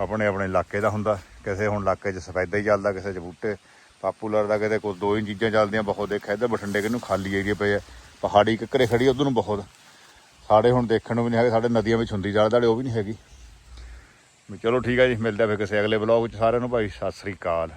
ਆਪਣੇ ਆਪਣੇ ਇਲਾਕੇ ਦਾ ਹੁੰਦਾ। ਕਿਸੇ ਹੁਣ ਇਲਾਕੇ 'ਚ ਸਫੈਦਾ ਹੀ ਚੱਲਦਾ, ਕਿਸੇ 'ਚ ਬੂਟੇ। ਪਾਪੂਲਰ ਦਾ ਕਿਤੇ ਕੋਈ ਦੋ ਹੀ ਚੀਜ਼ਾਂ ਚੱਲਦੀਆਂ, ਬਹੁਤ ਦੇਖਿਆ ਇੱਧਰ ਬਠਿੰਡੇ ਕਿਨੂੰ ਖਾਲੀ ਏਰੀਆ ਪਏ ਆ ਪਹਾੜੀ ਕਿੱਕਰੇ ਖੜੀ ਉਧਰ ਨੂੰ ਬਹੁਤ। ਸਾਡੇ ਹੁਣ ਦੇਖਣ ਨੂੰ ਵੀ ਨਹੀਂ ਹੈਗੇ, ਸਾਡੇ ਨਦੀਆਂ ਵਿੱਚ ਹੁੰਦੀ ਜਾਲ ਦਾੜੇ ਉਹ ਵੀ ਨਹੀਂ ਹੈਗੀ। ਵੀ ਚਲੋ ਠੀਕ ਆ ਜੀ, ਮਿਲਦੇ ਆ ਫਿਰ ਕਿਸੇ ਅਗਲੇ ਬਲੌਗ 'ਚ ਸਾਰਿਆਂ ਨੂੰ ਭਾਈ, ਸਤਿ ਸ੍ਰੀ ਅਕਾਲ।